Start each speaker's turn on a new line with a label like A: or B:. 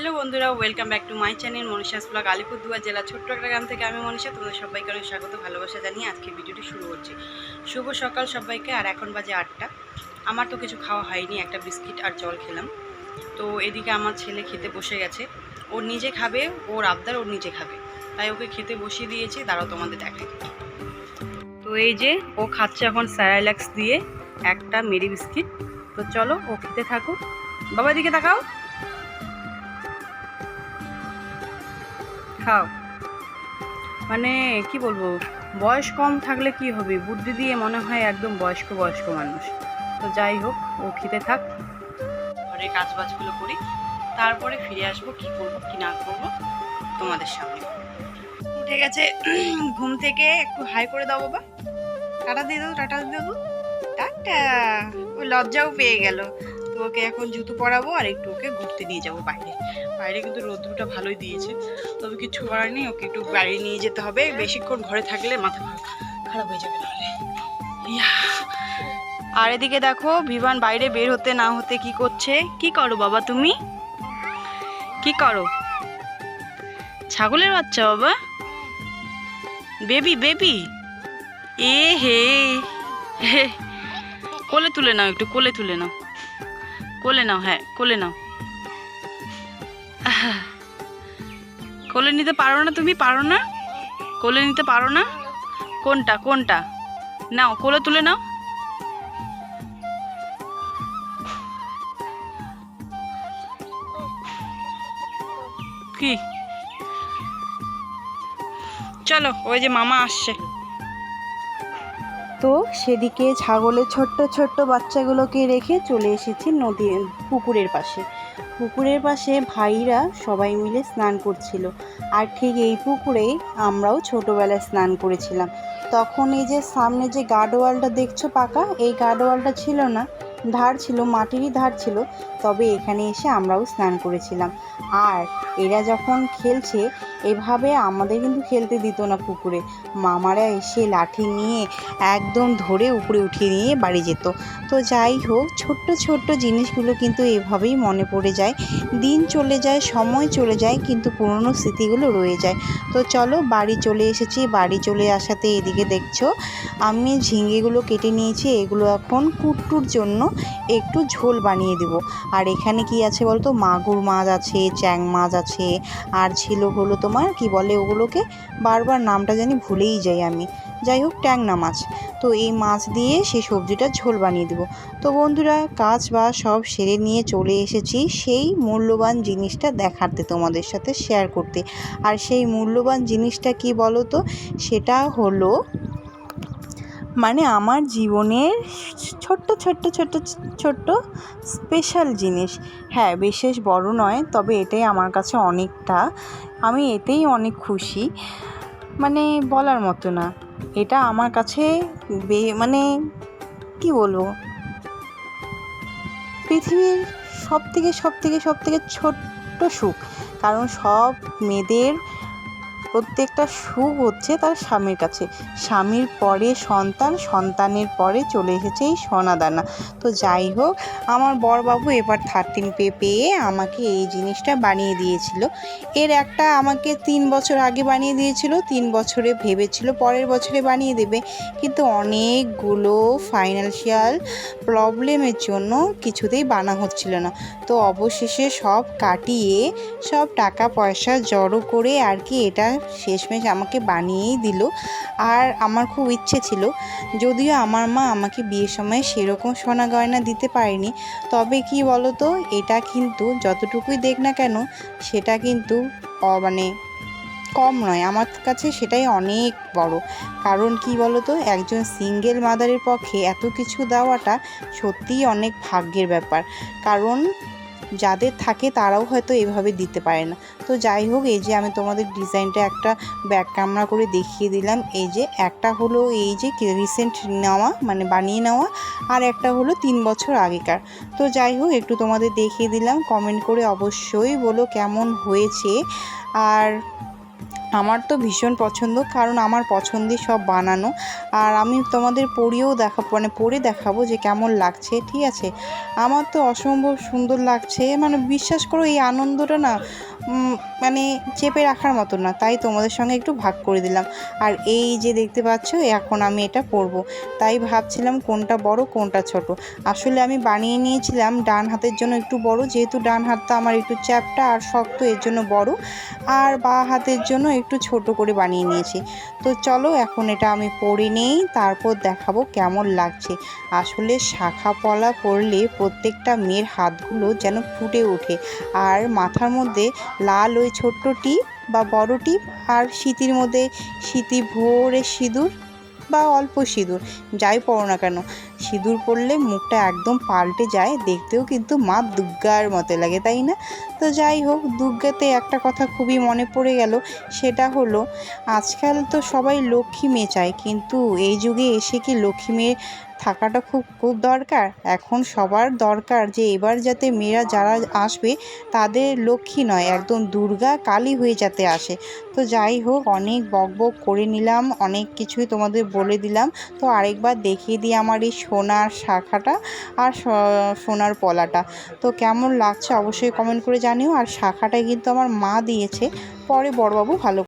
A: Hello বন্ধুরা welcome back to my channel Manisha's blog Alipurduar জেলা ছোট্ট একটা গ্রাম থেকে আমি মনীষা। তোমাদের সবাইকে অনেক স্বাগত, ভালোবাসা জানিয়ে আজকে ভিডিওটি শুরু করছি। শুভ সকাল সবাইকে, আর এখন বাজে আটটা। আমার তো কিছু খাওয়া হয়নি, একটা বিস্কিট আর জল খেলাম। তো এদিকে আমার ছেলে খেতে বসে গেছে। ওর নিজে খাবে, ওর আবদার ওর নিজে খাবে। তাই ওকে খেতে বসিয়ে দিয়েছি, দাঁড়াও তোমাদের দেখাই। তো এই যে, ও খাচ্ছে এখন স্যারাইল্যাক্স দিয়ে একটা মেরি বিস্কিট। তো চলো, ও খেতে থাকুক। বাবা দিকে তাকাও। খাও। মানে কি বলব, বয়স কম থাকলে কি হবে? বুদ্ধি দিয়ে মনে হয় একদম বয়স্ক বয়স্ক মানুষ। তো যাই হোক, ও খেতে থাক। ঘরে কাজ বাজগুলো করি, তারপরে ফিরে আসব কি করব, কি না করব তোমাদের সামনে উঠে গেছে, ঘুম থেকে একটু হাই করে দাও বাবা। টাটা দিয়ে দাও, টাটা দিয়ে দাও। টাটা। ও লজ্জাও পেয়ে গেল। তো ওকে এখন জুতো পরাবো আর একটু ওকে ঘুরতে নিয়ে যাব বাইরে। বাইরে কিন্তু রোদ্রুটা ভালোই দিয়েছে। তবে কিছু করার নেই, ওকে একটু বাইরে নিয়ে যেতে হবে। বেশিক্ষণ ঘরে থাকলে মাথা খারাপ হয়ে যাবে ইয়া। আর এদিকে দেখো বিমান বাইরে বের হতে না হতে কি করছে? কি করো বাবা তুমি? কি করো? ছাগলের বাচ্চা বাবা? Baby baby? এ হে। কোলে তুলে নাও একটু, কোলে তুলে নাও। কোলে নাও হ্যাঁ কোলে নাও। কোলে নিতে পারো না তুমি, পারো না? কোলে নিতে পারো না? কোনটা কোনটা? নাও, কোলে তুলে নাও। কি? চলো, ওই যে মামা আসছে।
B: তো সেদিকে ছাগলের ছোট্ট ছোট্ট বাচ্চাগুলোকে রেখে চলে এসেছি নদী, পুকুরের পাশে। পুকুরের পাশে ভাইরা সবাই মিলে স্নান করছিল। আর ঠিক এই পুকুরেই আমরাও ছোটোবেলায় স্নান করেছিলাম। তখন এই যে সামনে যে গার্ডওয়ালটা দেখছ পাকা, এই গার্ডওয়ালটা ছিল না। ধার ছিল, মাটিরই ধার ছিল, তবে এখানে এসে আমরাও স্নান করেছিলাম। আর এরা যখন খেলছে, এভাবে আমাদের কিন্তু খেলতে দিত না পুকুরে। মামারা এসে লাঠি নিয়ে একদম ধরে উপরে উঠিয়ে নিয়ে বাড়ি যেত। তো যাই হোক, ছোট্ট ছোট্ট জিনিসগুলো কিন্তু এভাবেই মনে পড়ে যায়। দিন চলে যায়, সময় চলে যায়, কিন্তু পুরনো স্মৃতিগুলো রয়ে যায়। তো চলো, বাড়ি চলে এসেছি। বাড়ি চলে আসাতে এদিকে দেখছ, আমি ঝিঙেগুলো কেটে নিয়েছি। এগুলো এখন কুট্টুর জন্য একটু ঝোল বানিয়ে দেব। আর এখানে কি আছে বলতো? মাগুর মাছ আছে, চ্যাং মাছ আছে, আর ছিল হলো তোমার কি বলে ওগুলোকে? বারবার নামটা জানি ভুলেই যাই আমি। যাই হোক, ট্যাংনা মাছ। তো এই মাছ দিয়ে সেই সবজিটা ঝোল বানিয়ে দেবো। তো বন্ধুরা, কাজ বা সব সেরে নিয়ে চলে এসেছি সেই মূল্যবান জিনিসটা দেখাতে, তোমাদের সাথে শেয়ার করতে। আর সেই মূল্যবান জিনিসটা কি বলো তো সেটা হলো মানে আমার জীবনের ছোট্ট ছোট্ট ছোট্ট ছোট্ট স্পেশাল জিনিস। হ্যাঁ বিশেষ বড় নয়, তবে এটাই আমার কাছে অনেকটা। আমি এতেই অনেক খুশি। মানে বলার মতো না। এটা আমার কাছে মানে কি বলব? পৃথিবীর সব থেকে সব থেকে সব থেকে ছোট্ট সুখ। কারণ সব মেয়েদের প্রত্যেকটা সুখ হচ্ছে তার স্বামীর কাছে। স্বামীর পরে সন্তান, সন্তানের পরে চলে এসেছে এই সোনাদানা। তো যাই হোক, আমার বরবাবু এবার থার্টিন পে পেয়ে আমাকে এই জিনিসটা বানিয়ে দিয়েছিল। এর একটা আমাকে তিন বছর আগে বানিয়ে দিয়েছিল, তিন বছরে ভেবেছিল পরের বছরে বানিয়ে দেবে। কিন্তু অনেকগুলো ফাইন্যান্সিয়াল প্রবলেমের জন্য কিছুতেই বানা হচ্ছিল না। তো অবশেষে সব কাটিয়ে, সব টাকা পয়সা জড়ো করে আর কি এটা শেষমেশ আমাকে বানিয়েই দিল। আর আমার খুব ইচ্ছে ছিল, যদিও আমার মা আমাকে বিয়ের সময় সেরকম সোনা গয়না দিতে পারেনি। তবে কি বলো তো এটা কিন্তু যতটুকুই দেখ না কেন, সেটা কিন্তু মানে কম নয়। আমার কাছে সেটাই অনেক বড়। কারণ কি বলো তো একজন সিঙ্গেল মাদারের পক্ষে এত কিছু দেওয়াটা সত্যিই অনেক ভাগ্যের ব্যাপার। কারণ যাদের থাকে তারাও হয়তো এভাবে দিতে পারে না। তো যাই হোক, এই যে আমি তোমাদের ডিজাইনটা একটা ব্যাক ক্যামেরা করে দেখিয়ে দিলাম। এই যে একটা হলো এই যে রিসেন্ট নেওয়া মানে বানিয়ে নেওয়া, আর একটা হলো তিন বছর আগেকার। তো যাই হোক, একটু তোমাদের দেখিয়ে দিলাম। কমেন্ট করে অবশ্যই বলো কেমন হয়েছে। আর আমার তো ভীষণ পছন্দ, কারণ আমার পছন্দের সব বানানো। আর আমি তোমাদের পরিয়েও দেখা মানে পরে দেখাবো যে কেমন লাগছে, ঠিক আছে? আমার তো অসম্ভব সুন্দর লাগছে মানে বিশ্বাস করো এই আনন্দটা না মানে চেপে রাখার মতো না, তাই তোমাদের সঙ্গে একটু ভাগ করে দিলাম। আর এই যে দেখতে পাচ্ছ, এখন আমি এটা পরবো। তাই ভাবছিলাম কোনটা বড়, কোনটা ছোট। আসলে আমি বানিয়ে নিয়েছিলাম ডান হাতের জন্য একটু বড়, যেহেতু ডান হাতটা আমার একটু চ্যাপটা আর শক্ত, এর জন্য বড়। আর বা হাতের জন্য একটু ছোট করে বানিয়ে নিয়েছি। তো চলো এখন এটা আমি পরে নেই, তারপর দেখাবো কেমন লাগছে। আসলে শাখা পলা পরলে প্রত্যেকটা মেয়ের হাতগুলো যেন ফুটে ওঠে। আর মাথার মধ্যে লাল ওই ছোট্ট টিপ বা বড় টিপ আর শীতির মধ্যে শীতি ভোরে সিঁদুর বা অল্প সিঁদুর, যাই পড়ো না কেন। সিঁদুর পরলে মুখটা একদম পাল্টে যায়, দেখতেও কিন্তু মা দুর্গার মতো লাগে, তাই না? তো যাই হোক, দুর্গাতে একটা কথা খুবই মনে পড়ে গেল, সেটা হলো আজকাল তো সবাই লক্ষ্মী মেয়ে চায়, কিন্তু এই যুগে এসে কি লক্ষ্মী মেয়ে থাকাটা খুব খুব দরকার? এখন সবার দরকার যে এবার যাতে মেয়েরা যারা আসবে, তাদের লক্ষ্মী নয়, একদম দুর্গা কালী হয়ে যাতে আসে। তো যাই হোক, অনেক বক বক করে নিলাম, অনেক কিছুই তোমাদের বলে দিলাম। তো আরেকবার দেখিয়ে দিই আমার এই সোনার শাখাটা আর সোনার পলাটা। তো কেমন লাগছে অবশ্যই কমেন্ট করে জানিও। আর শাখাটা কিন্তু আমার মা দিয়েছে। পরে বড়বাবু ভালো